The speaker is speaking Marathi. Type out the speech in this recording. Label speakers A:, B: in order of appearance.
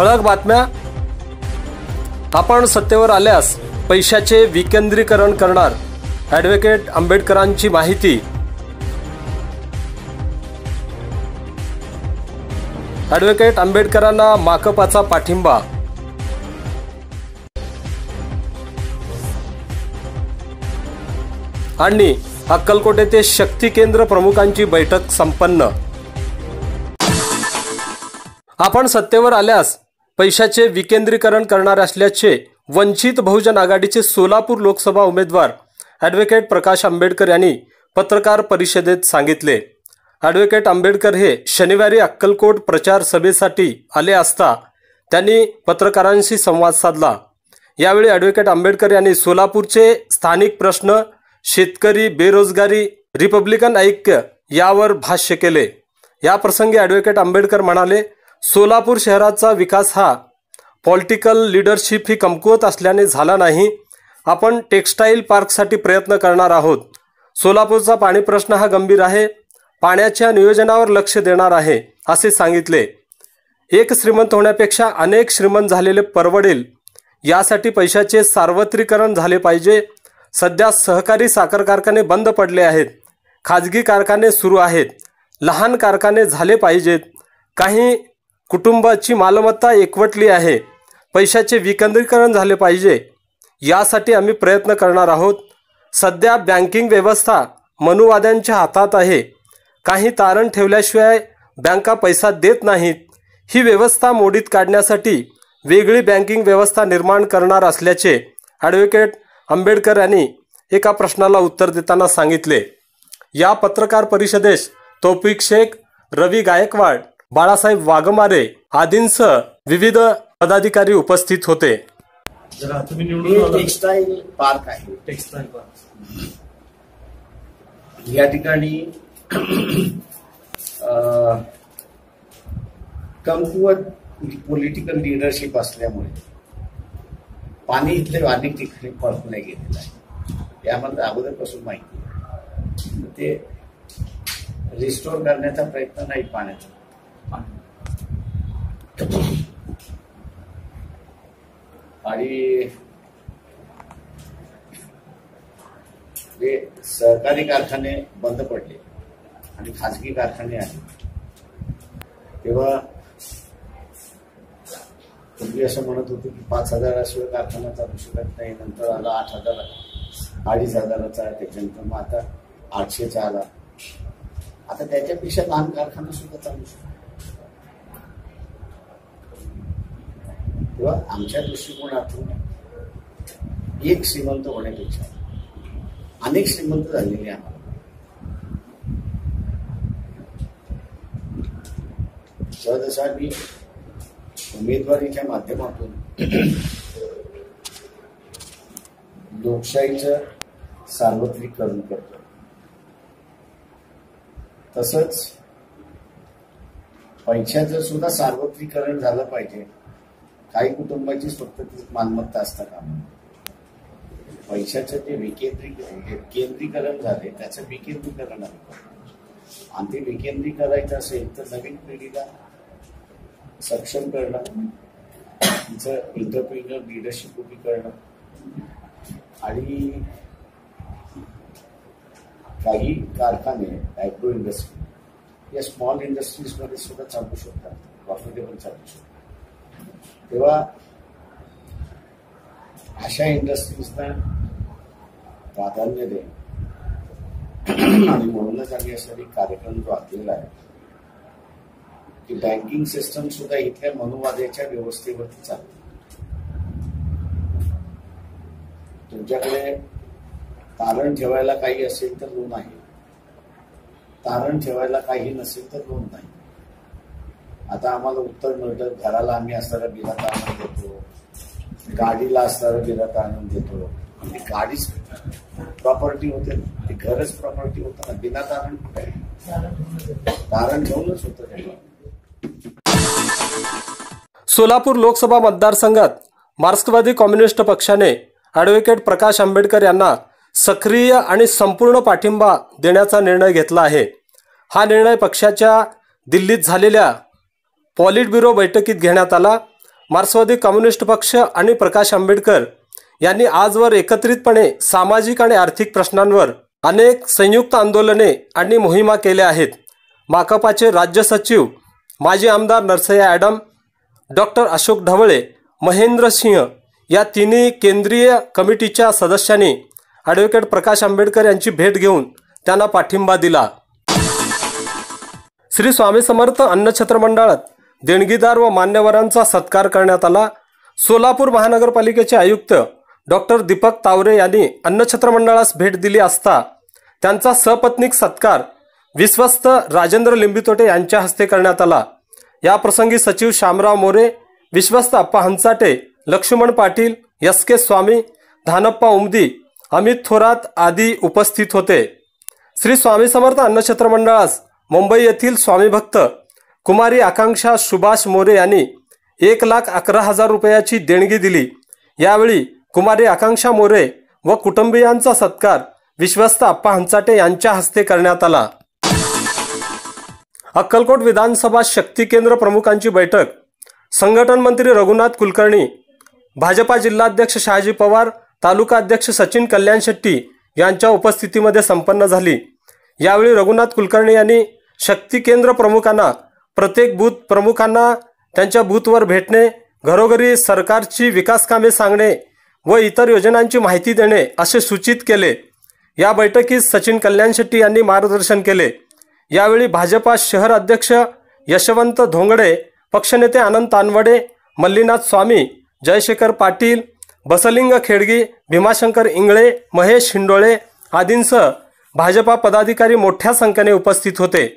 A: ठळक बातम्या. आपण सत्तेवर आल्यास पैशाचे विकेंद्रीकरण करणार. ॲडव्होकेट आंबेडकरांची माहिती. ॲडव्होकेट आंबेडकरांना माकपाचा पाठिंबा. आणि अक्कलकोट येथे शक्ती केंद्र प्रमुखांची बैठक संपन्न. आपण सत्तेवर आल्यास पैशाचे विकेंद्रीकरण करणार असल्याचे वंचित बहुजन आघाडीचे सोलापूर लोकसभा उमेदवार ॲडव्होकेट प्रकाश आंबेडकर यांनी पत्रकार परिषदेत सांगितले. ॲडव्होकेट आंबेडकर हे शनिवारी अक्कलकोट प्रचार सभेसाठी आले असता त्यांनी पत्रकारांशी संवाद साधला. यावेळी ॲडव्होकेट आंबेडकर यांनी सोलापूरचे स्थानिक प्रश्न शेतकरी बेरोजगारी रिपब्लिकन ऐक्य यावर भाष्य केले. या प्रसंगी ॲडव्होकेट आंबेडकर म्हणाले सोलापूर शहराचा विकास हा पॉलिटिकल लिडरशिप ही कमकुवत असल्याने झाला नाही. आपण टेक्स्टाईल पार्कसाठी प्रयत्न करणार आहोत. सोलापूरचा पाणी प्रश्न हा गंभीर आहे. पाण्याच्या नियोजनावर लक्ष देणार आहे असे सांगितले. एक श्रीमंत होण्यापेक्षा अनेक श्रीमंत झालेले परवडेल. यासाठी पैशाचे सार्वत्रिकरण झाले पाहिजे. सध्या सहकारी साखर कारखाने बंद पडले आहेत. खाजगी कारखाने सुरू आहेत. लहान कारखाने झाले पाहिजेत. काही कुटुंबाची मालमत्ता एकवटली आहे. पैशाचे विकेंद्रीकरण झाले पाहिजे. यासाठी आम्ही प्रयत्न करणार आहोत. सध्या बँकिंग व्यवस्था मनुवाद्यांच्या हातात आहे. काही तारण ठेवल्याशिवाय बँका पैसा देत नाहीत. ही व्यवस्था मोडीत काढण्यासाठी वेगळी बँकिंग व्यवस्था निर्माण करणार असल्याचे ॲडव्होकेट आंबेडकर यांनी एका प्रश्नाला उत्तर देताना सांगितले. या पत्रकार परिषदेस तौफिक शेख रवी गायकवाड बाळासाहेब वाघमारे आदींसह विविध पदाधिकारी उपस्थित होते.
B: जरा तुम्ही निवडून आला.
C: टेक्सटाईल पार्क आहे.
B: Textile park.
C: या ठिकाणी अं, कमकुवत पॉलिटिकल लिडरशिप असल्यामुळे पाणी इथले अनेक ठिकाणी नाही गेलेलं आहे. आम्हाला अगोदरपासून माहिती ते रिस्टोर करण्याचा प्रयत्न नाही पाण्याचा. आणि सरकारी सहकारी कारखाने बंद पडले आणि खाजगी कारखाने आहेत. तेव्हा पूर्वी असं म्हणत होते की पाच हजाराशिवाय कारखाना चालू शकत नाही नंतर आला आठ हजार अडीच हजाराचा त्याच्यानंतर मग आता आठशेचा आला. आता त्याच्यापेक्षा लहान कारखाना सुद्धा चालू शकतो. किंवा आमच्या दृष्टिकोनातून एक श्रीमंत होण्यापेक्षा अनेक श्रीमंत झालेले आम्हाला. सहजसा मी उमेदवारीच्या माध्यमातून लोकशाहीचं सार्वत्रिकरण करतो तसंच पैशाचं सुद्धा सार्वत्रिकरण झालं पाहिजे. काही कुटुंबाचीच फक्त ती मालमत्ता असता कामा पैशाचं जे विकेंद्रीकरण केंद्रीकरण झाले त्याचं विकेंद्रीकरण आलं आणि ते विकेंद्री करायचं असेल तर नवीन पिढीला सक्षम करणं तिचं इंटरप्रिन्युअर लिडरशिप उभी करणं आणि काही कारखाने ॲग्रो इंडस्ट्री या स्मॉल इंडस्ट्रीजमध्ये सुद्धा चालू शकतात. प्रॉफिटेबल चालू शकतात. तेव्हा अशा इंडस्ट्रीजना प्राधान्य दे आणि म्हणूनच आम्ही असा एक कार्यक्रम जो आखलेला आहे की बँकिंग सिस्टम सुद्धा इथल्या मनुवाद्याच्या व्यवस्थेवरती चालते. तुमच्याकडे तारण ठेवायला काही असेल तर लोन आहे तारण ठेवायला काही नसेल तर लोन नाही. आता आम्हाला उत्तर मिळतं. घराला आम्ही असणारा बिलात आणून देतो. गाडीला असणारा बिलात आणून देतो. ती गाडीच प्रॉपर्टी होते ना. ती घरच प्रॉपर्टी होतं ना. बिना तारण कुठे तारण घेऊनच होतं
A: सोलापूर लोकसभा मतदारसंघात मार्क्सवादी कम्युनिस्ट पक्षाने ॲडव्होकेट प्रकाश आंबेडकर यांना सक्रिय आणि संपूर्ण पाठिंबा देण्याचा निर्णय घेतला आहे. हा निर्णय पक्षाच्या दिल्लीत झालेल्या पॉलिट ब्युरो बैठकीत घेण्यात आला. मार्क्सवादी कम्युनिस्ट पक्ष आणि प्रकाश आंबेडकर यांनी आजवर एकत्रितपणे सामाजिक आणि आर्थिक प्रश्नांवर अनेक संयुक्त आंदोलने आणि मोहिमा केल्या आहेत. माकपाचे राज्य सचिव माजी आमदार नरसय्या ॲडम डॉक्टर अशोक ढवळे महेंद्र सिंह या तिन्ही केंद्रीय कमिटीच्या सदस्यांनी ॲडव्होकेट प्रकाश आंबेडकर यांची भेट घेऊन त्यांना पाठिंबा दिला. श्री स्वामी समर्थ अन्नछत्र मंडळात देणगीदार व मान्यवरांचा सत्कार करण्यात आला. सोलापूर महानगरपालिकेचे आयुक्त डॉक्टर दीपक तावरे यांनी अन्नछत्र मंडळास भेट दिली असता त्यांचा सपत्नीक सत्कार विश्वस्त राजेंद्र लिंबितोटे यांच्या हस्ते करण्यात आला. या प्रसंगी सचिव शामराव मोरे विश्वस्त अप्पा हंसाटे लक्ष्मण पाटील एस के स्वामी धानप्पा उमदी अमित थोरात आदी उपस्थित होते. श्री स्वामी समर्थ अन्नछत्र मंडळास मुंबई येथील स्वामी भक्त कुमारी आकांक्षा सुभाष मोरे यांनी एक लाख अकरा हजार रुपयाची देणगी दिली. यावेळी कुमारी आकांक्षा मोरे व कुटुंबियांचा सत्कार विश्वस्त अप्पा हंचाटे यांच्या हस्ते करण्यात आला. अक्कलकोट विधानसभा शक्ती केंद्र प्रमुखांची बैठक. संघटन मंत्री रघुनाथ कुलकर्णी भाजपा जिल्हाध्यक्ष शहाजी पवार तालुका अध्यक्ष सचिन कल्याण शेट्टी यांच्या उपस्थितीमध्ये संपन्न झाली. यावेळी रघुनाथ कुलकर्णी यांनी शक्ती केंद्र प्रमुखांना प्रत्येक बूथ प्रमुखांना त्यांच्या बूथवर भेटणे घरोघरी सरकारची विकासकामे सांगणे व इतर योजनांची माहिती देणे असे सूचित केले. या बैठकीत सचिन कल्याण शेट्टी यांनी मार्गदर्शन केले. यावेळी भाजपा शहर अध्यक्ष यशवंत धोंगडे पक्षनेते आनंद तानवडे मल्लीनाथ स्वामी जयशेखर पाटील बसलिंग खेडगी भीमाशंकर इंगळे महेश हिंडोळे आदींसह भाजपा पदाधिकारी मोठ्या संख्येने उपस्थित होते.